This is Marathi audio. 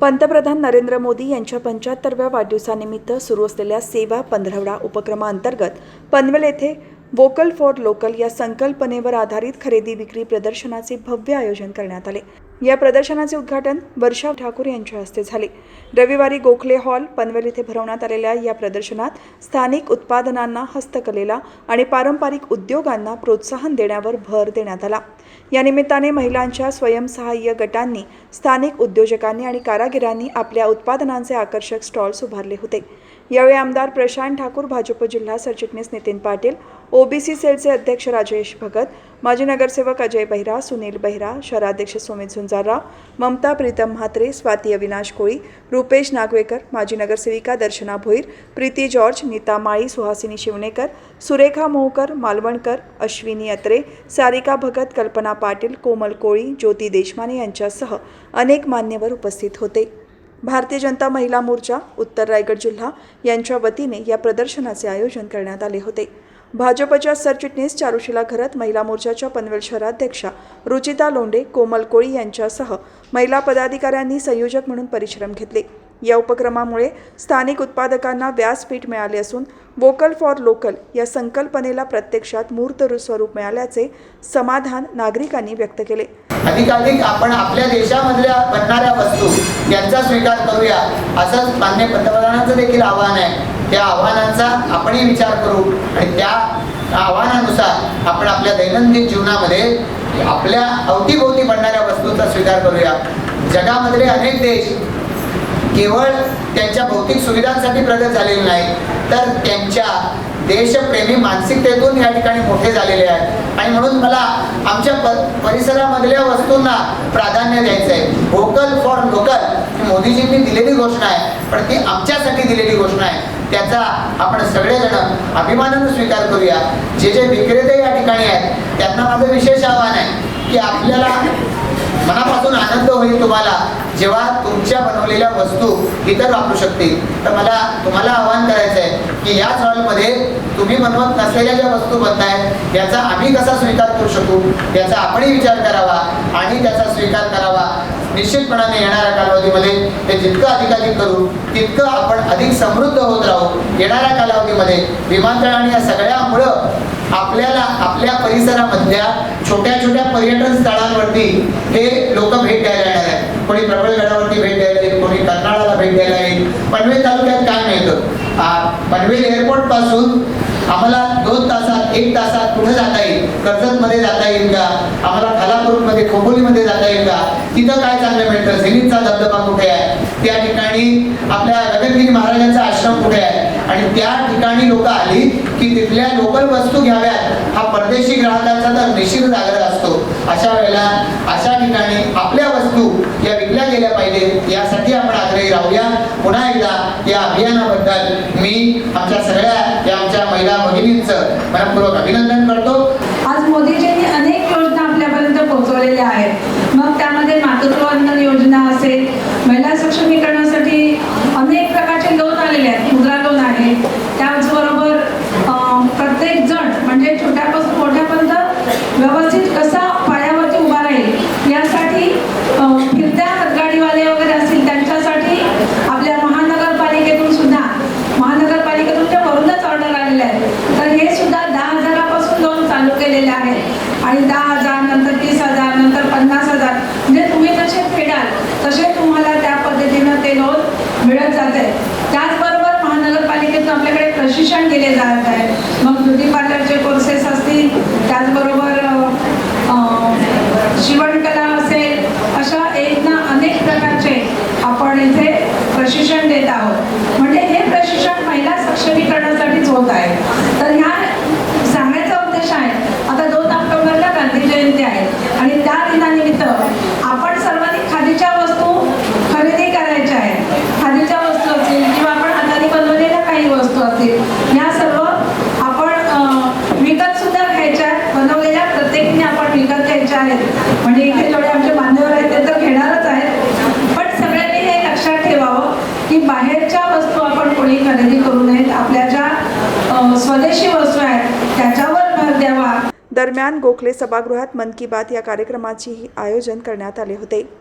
पंतप्रधान नरेंद्र मोदी यांच्या पंच्याहत्तरव्या वाढदिवसानिमित्त सुरू असलेल्या सेवा पंधरवडा उपक्रमाअंतर्गत पनवेल येथे वोकल फॉर लोकल या संकल्पनेवर आधारित खरेदी विक्री प्रदर्शनाचे भव्य आयोजन करण्यात आले. या प्रदर्शनाचे उद्घाटन वर्षा ठाकूर यांच्या हस्ते झाले. रविवारी गोखले हॉल पनवेल येथे भरवण्यात आलेल्या या प्रदर्शनात स्थानिक उत्पादनांना हस्तकलेला आणि पारंपरिक उद्योगांना प्रोत्साहन देण्यावर भर देण्यात आला. या निमित्ताने महिलांच्या स्वयंसहाय्य गटांनी स्थानिक उद्योजकांनी आणि कारागिरांनी आपल्या उत्पादनांचे आकर्षक स्टॉल्स उभारले होते. यावेळी आमदार प्रशांत ठाकूर भाजप जिल्हा सरचिटणीस नितीन पाटील ओबीसी सेलचे अध्यक्ष राजेश भगत माजी नगरसेवक अजय बहिरा सुनील बहिरा शहराध्यक्ष सुमित झुंजारराव ममता प्रीतम म्हात्रे स्वाती अविनाश कोळी रुपेश नागवेकर माजी नगरसेविका दर्शना भोईर प्रीती जॉर्ज नीता माळी सुहासिनी शिवणेकर सुरेखा मोहकर मालवणकर अश्विनी अत्रे सारिका भगत कल्पना पाटील कोमल कोळी ज्योती देशमाने यांच्यासह अनेक मान्यवर उपस्थित होते. भारतीय जनता महिला मोर्चा उत्तर रायगड जिल्हा यांच्या वतीने या प्रदर्शनाचे आयोजन करण्यात आले होते. भाजपच्या सरचिटणीस चारुशिला घरत महिला मोर्चाच्या पनवेल शहराध्यक्षा रुचिता लोंडे कोमल कोळी यांच्यासह महिला पदाधिकाऱ्यांनी संयोजक म्हणून परिश्रम घेतले. या उपक्रमामुळे स्थानिक उत्पादकांना व्यासपीठ मिळाले असून वोकल फॉर लोकल या संकल्पनेला प्रत्यक्षात मूर्त स्वरूप मिळाल्याचे समाधान नागरिकांनी व्यक्त केले. अधिकाधिक आपण आपल्या देशामधल्या बनणाऱ्या वस्तू यांचा स्वीकार करूया असं मान्य पंतप्रधानांचं देखील आव्हान आहे. त्या आव्हानांचा आपणही विचार करू आणि त्या आव्हानानुसार आपण आपल्या दैनंदिन जीवनामध्ये आपल्या अवतीभोवती पडणाऱ्या वस्तूंचा स्वीकार करूया. जगामधले अनेक देश केवळ त्यांच्या भौतिक सुविधांसाठी प्रगत झालेले नाही तर त्यांच्या देशप्रेमी मानसिक या ठिकाणी मोठे झालेले आहेत. आणि म्हणून मला आमच्या परिसरामधल्या वस्तूंना प्राधान्य द्यायचं आहे व्होकल फॉर लोकल ही मोदीजींनी दिलेली घोषणा आहे पण ती आमच्यासाठी दिलेली घोषणा आहे. त्याचा आपण सगळेजण अभिमानानं स्वीकार करूया. जे जे विक्रेते या ठिकाणी आहेत त्यांना माझं विशेष आव्हान आहे की आपल्याला मनापासून आनंद होईल तुम्हाला. जेव्हा तुमच्या बनवलेल्या वस्तू इतर वापरू शकतील. तर मला तुम्हाला आवाहन करायचं आहे की याच हॉलमध्ये तुम्ही बनवत नसलेल्या ज्या वस्तू बनतायत याचा आम्ही कसा स्वीकार करू शकू? याचा आपणही विचार करावा आणि त्याचा स्वीकार करावा. निश्चितपणाने येणाऱ्या कालावधीमध्ये हे जितकं अधिकाधिक करू तितकं आपण अधिक समृद्ध होत राहू. येणाऱ्या कालावधीमध्ये विमानतळ आणि या सगळ्यामुळं आपल्याला आपल्या परिसरामधल्या छोट्या छोट्या पर्यटन स्थळांवरती हे लोक भेट द्यायला येणार आहेत. कोणी प्रबळगडावरती भेट द्यायला येईल कोणी कर्नाळाला भेट द्यायला येईल. पनवेल तालुक्यात काय मिळतं? पनवेल एअरपोर्टपासून आम्हाला दोन तासात एक तासात पुढे जाता येईल? कर्जत मध्ये जाता येईल का? आम्हाला खालापूरमध्ये खोपोलीमध्ये जाता येईल का? तिथं काय चांगलं मिळतं? झेनितचा धबधबा कुठे आहे? त्या ठिकाणी आपल्या रगतगिरी महाराजांचा आश्रम कुठे आहे? आणि त्या ठिकाणी लोक आली की तिथल्या लोकल वस्तू घ्याव्यात. हा परदेशी ग्राहकांचा तर निश्चितच आग्रह असतो. अशा वेळेला अशा ठिकाणी आपल्या वस्तू या विकल्या गेल्या पाहिजेत. यासाठी आपण आग्रही राहूया. पुन्हा एकदा या अभियानाबद्दल मी आमच्या सगळ्या या आमच्या महिला भगिनींचं मनपूर्वक अभिनंदन करतो आज मोदीजींनी अनेक योजना आपल्यापर्यंत पोहोचवलेल्या आहेत मग त्यामध्ये मातृत्व वंदन योजना असेल महिला सक्षमीकरणासाठी अनेक प्रकारचे लोन आलेले आहेत मुद्रा लोन आहे त्याचबरोबर अं, प्रत्येक जण म्हणजे छोट्यापासून मोठ्यापर्यंत व्यवस्थित कसा पायावरती उभा राहील यासाठी अं, फिरत्या हातगाडीवाले वगैरे असतील त्यांच्यासाठी आपल्या महानगरपालिकेतून सुद्धा महानगरपालिकेतून जे वरूनच ऑर्डर आलेले आहेत तर हे सुद्धा दहा हजारापासून लोन चालू केलेले आहेत आणि दहा हजार नंतर तीस हजार नंतर पन्नास हजार. म्हणजे तुम्ही जसे फेडाल तसे तुम्हाला त्या पद्धतीनं ते लोन मिळत जाते त्याचबरोबर महानगरपालिकेतून आपल्याकडे प्रशिक्षण दिले जात आहे. मग ब्युटी पार्लरचे कोर्सेस असतील. त्याचबरोबर शिवणकला असेल अशा एक ना अनेक प्रकारचे आपण इथे प्रशिक्षण देत आहोत म्हणजे हे प्रशिक्षण महिला सक्षमीकरणासाठीच होत आहे तर ह्या सांगायचा उद्देश आहे आता दोन ऑक्टोबरला गांधी जयंती आहे आणि त्या दिनानिमित्त आपण सर्वांनी खादीच्या वस्तू खरेदी करायच्या आहेत खादीच्या वस्तू असतील किंवा आपण हाताने बनवलेल्या काही वस्तू असतील या सर्व आपण अं, विकत सुद्धा घ्यायच्या आहेत बनवलेल्या प्रत्येकीने आपण विकत घ्यायच्या आहेत म्हणजे इथे जेवढे आमचे बांधव आहेत ते तर घेणारच आहेत पण सगळ्यांनी हे लक्षात ठेवावं की बाहेरच्या वस्तू आपण कोणी खरेदी करू नयेत आपल्या ज्या अं, स्वदेशी वस्तू आहेत त्याच्यावर भर द्यावा दरम्यान गोखले सभागृहात मन की बात या कार्यक्रमाचेही आयोजन करण्यात आले होते.